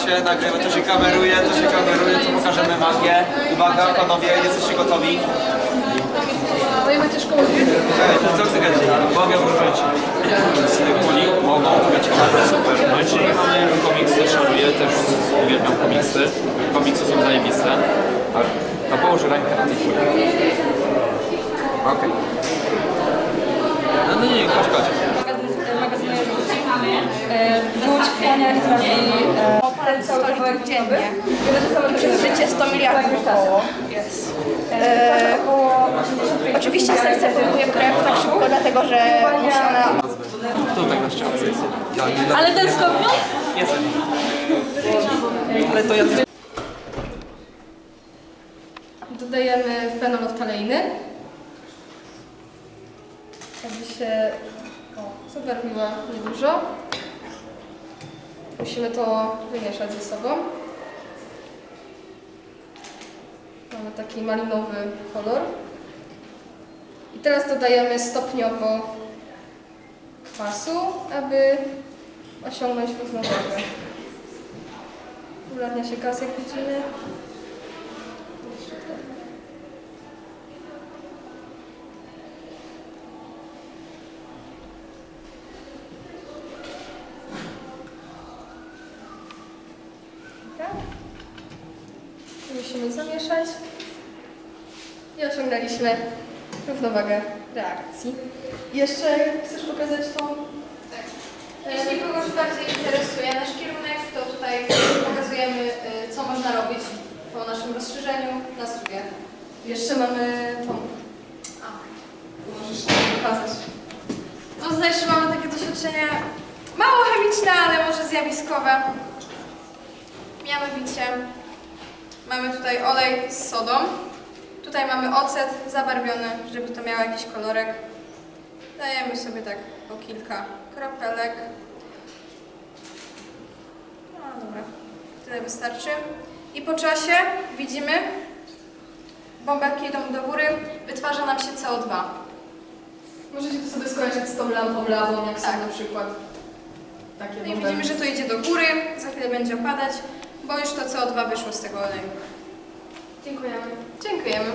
nagrywa, to się kameruje, to się kameruje, to pokażemy magię. Uwaga, panowie, jesteście gotowi? No i macie szkołę no co chcecie? Mogę użyć z tych kuli, mogą być bardzo super. No i czyli mamy komiksy, szanuję, też uwielbiam komiksy. Komiksy są zajebiste. A to połóż rękę na tej kuli. Okej. No, no nie, nie, chodź, chodź. magazynuje ludzi. Wróć w konia i ten cały kawałek dziennie. Przez życie 100 miliardów około. E, oczywiście serce pompuje krew tak szybko, dlatego że musi ona... Tutaj na ściance jest. Ale ten skorpion? Jest. Ale to ja. Dodajemy fenoloftaleiny. Aby się o, zabarwiła niedużo. Musimy to wymieszać ze sobą. Mamy taki malinowy kolor. I teraz dodajemy stopniowo kwasu, aby osiągnąć równowagę. Ulatnia się gaz, jak widzimy. Musimy zamieszać. I osiągnęliśmy równowagę reakcji. Jeszcze chcesz pokazać tą? Tak. Jeśli kogoś bardziej interesuje nasz kierunek, to tutaj pokazujemy, y, co można robić po naszym rozszerzeniu na studiach. Jeszcze mamy tą. A, Możesz to pokazać. no tutaj jeszcze mamy takie doświadczenia mało chemiczne, ale może zjawiskowe. Mianowicie mamy tutaj olej z sodą. Tutaj mamy ocet zabarwiony, żeby to miało jakiś kolorek. Dajemy sobie tak po kilka kropelek. No dobra, tyle wystarczy. I po czasie widzimy, bąbelki idą do góry, wytwarza nam się CO2. Możecie to sobie skojarzyć z tą lampą lawą, jak Tak. są na przykład takie No i bąbelki. widzimy, że to idzie do góry, za chwilę będzie opadać, bo już to CO2 wyszło z tego oleju. Dziękujemy. Dziękujemy.